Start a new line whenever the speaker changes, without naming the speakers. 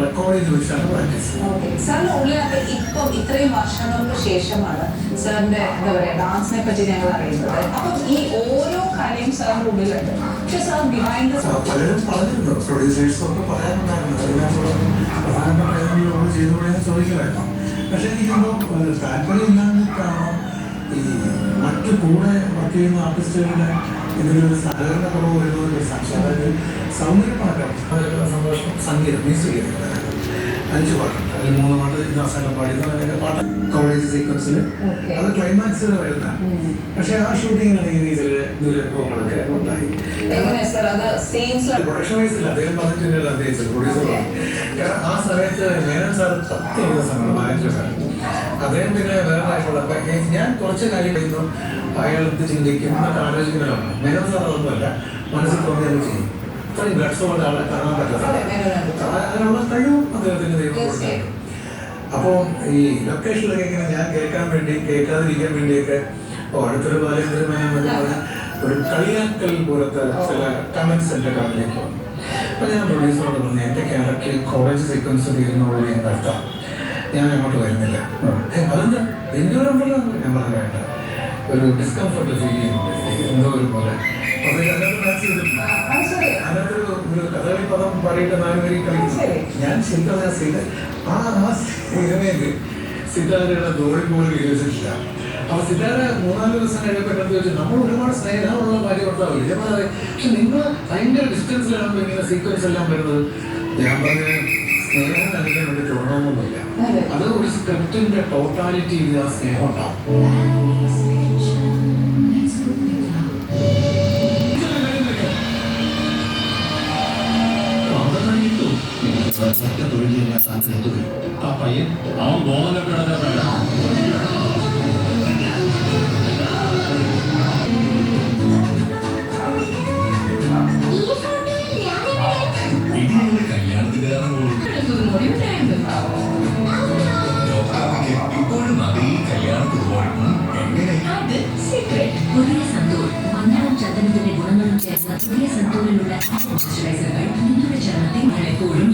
Record ചെയ്ത് വെച്ചാണ് practice
okay. സാറിന്റെ ഉള്ളിലൊക്കെ ഇപ്പം ഇത്രയും വർഷങ്ങൾക്ക് ശേഷമാണ് സാറിന്റെ എന്താ പറയാ ഡാൻസിനെ പറ്റി ഞങ്ങൾ അറിയുന്നത്. അപ്പം ഈ ഓരോ കലയും സാറിന്റെ ഉള്ളിലുണ്ട്. പക്ഷെ സാർ ബിഹൈൻഡ്
ആ, പലരും പറഞ്ഞിരുന്നു പ്രൊഡ്യൂസേഴ്സും ഒക്കെ പറയാറുണ്ടായിരുന്നു പ്രധാനപ്പെട്ട പക്ഷേ എനിക്കെന്തോ ഈ മറ്റു കൂടെ വർക്ക് ചെയ്യുന്ന ആർട്ടിസ്റ്റുകളുടെ ഇതിലൊരു സഹകരണ കുറവ് വരുന്നത് അതായത് അതിലുള്ള സന്തോഷം സംഗീതം മ്യൂസിക് അഞ്ച് പാട്ടുണ്ട് അതിൽ മൂന്ന് പാട്ട് അവസാനം പാടിയത് അതിന്റെ പാട്ട് കോളേജ് സീക്വൻസിൽ. അത് ക്ലൈമാക്സിൽ വരുന്ന പക്ഷേ ആ ഷൂട്ടിങ്ങിൽ ഈ രീതിയിൽ ദുരനുഭവങ്ങളൊക്കെ ഉണ്ടായി പ്രൊഡക്ഷൻ വൈസിൽ അദ്ദേഹം പറഞ്ഞിട്ടില്ല അദ്ദേഹം പ്രൊഡ്യൂസർ ആ സമയത്ത് മേനൻ സാർ പത്ത് ദിവസമാണ് മാനേജർ സാർ അദ്ദേഹം പിന്നെ വേറെ ആയിട്ടുള്ള ഞാൻ കുറച്ച് കാര്യം കഴിയുന്നു അയാൾ എന്ത് ചിന്തിക്കും എന്നൊക്കെ ആലോചിക്കുന്നതാണ് മേനൻ സാർ അതൊന്നുമല്ല. മനസ്സിൽ തോന്നിയത് ചെയ്യും? ഇത്രയും ഗഡ്സോടെ ആളെ കാണാൻ
അതെ, മേനോനുണ്ട്.
അതിനുള്ള കഴിവും അദ്ദേഹത്തിന് ദൈവം അപ്പോൾ ഈ ലൊക്കേഷനിലൊക്കെ ഇങ്ങനെ ഞാൻ കേൾക്കാൻ വേണ്ടി കേൾക്കാതിരിക്കാൻ വേണ്ടിയൊക്കെ അടുത്തൊരു എന്ന് പറഞ്ഞ ഒരു കളിയാക്കൽ പോലത്തെ ചില കമന്റ്സ് എന്റെ കാലിലേക്ക് വന്നു. അപ്പോൾ ഞാൻ പ്രൊഡ്യൂസറോട് പറഞ്ഞു എന്റെ ക്യാരക്ടറിൽ കോളേജ് സീക്വൻസ് തീരുന്നുള്ളൂ ഞാൻ നിർത്താം ഞാൻ അങ്ങോട്ട് വരുന്നില്ല. അതെന്താ എന്റെ ഒരു ഞാൻ പറഞ്ഞു വേണ്ട. ഒരു ഡിസ്കംഫർട്ട് ഫീൽ ചെയ്യുന്നുണ്ട്. എന്തോ ഒരു പോലെ. അതിനകത്തൊരു ഒരു കഥകളി പദം പാടിയിട്ട് നാലുപേരി ഞാൻ ആ ആ സിനിമയിൽ സിതാരയുടെ തോഴി പോലും വികസിച്ചില്ല അപ്പൊ സിതാര മൂന്നാൽ ദിവസം കഴിഞ്ഞപ്പോൾ എന്നോട് ചോദിച്ചു നമ്മൾ ഒരുപാട് സ്നേഹമുള്ള കാര്യം ഉണ്ടാവില്ല ഞാൻ പറയാം പക്ഷെ നിങ്ങൾ ഭയങ്കര ഡിസ്റ്റൻസിലാണ് ഇങ്ങനെ സീക്വൻസ് എല്ലാം വരുന്നത്. ഞാൻ പറഞ്ഞ സ്നേഹം നൽകാൻ ഒരു തോന്നണമെന്നില്ല
അതെ.
ഒരു സ്ക്രിപ്റ്റിന്റെ ടോട്ടാലിറ്റി ആ സ്നേഹം ഉണ്ടാവും
ആ പയ്യൻ അവൻ ബോധമൊക്കെ ഇപ്പോഴും അതേ കല്യാണത്തിന് പോയപ്പോൾ എങ്ങനെ
പുതിയ സന്തൂർ മഞ്ഞളും ചന്ദനത്തിന്റെ ഗുണങ്ങളും ചേർന്ന പുതിയ സന്തൂരിലുള്ള നിങ്ങളുടെ ചർമ്മത്തെ എപ്പോഴും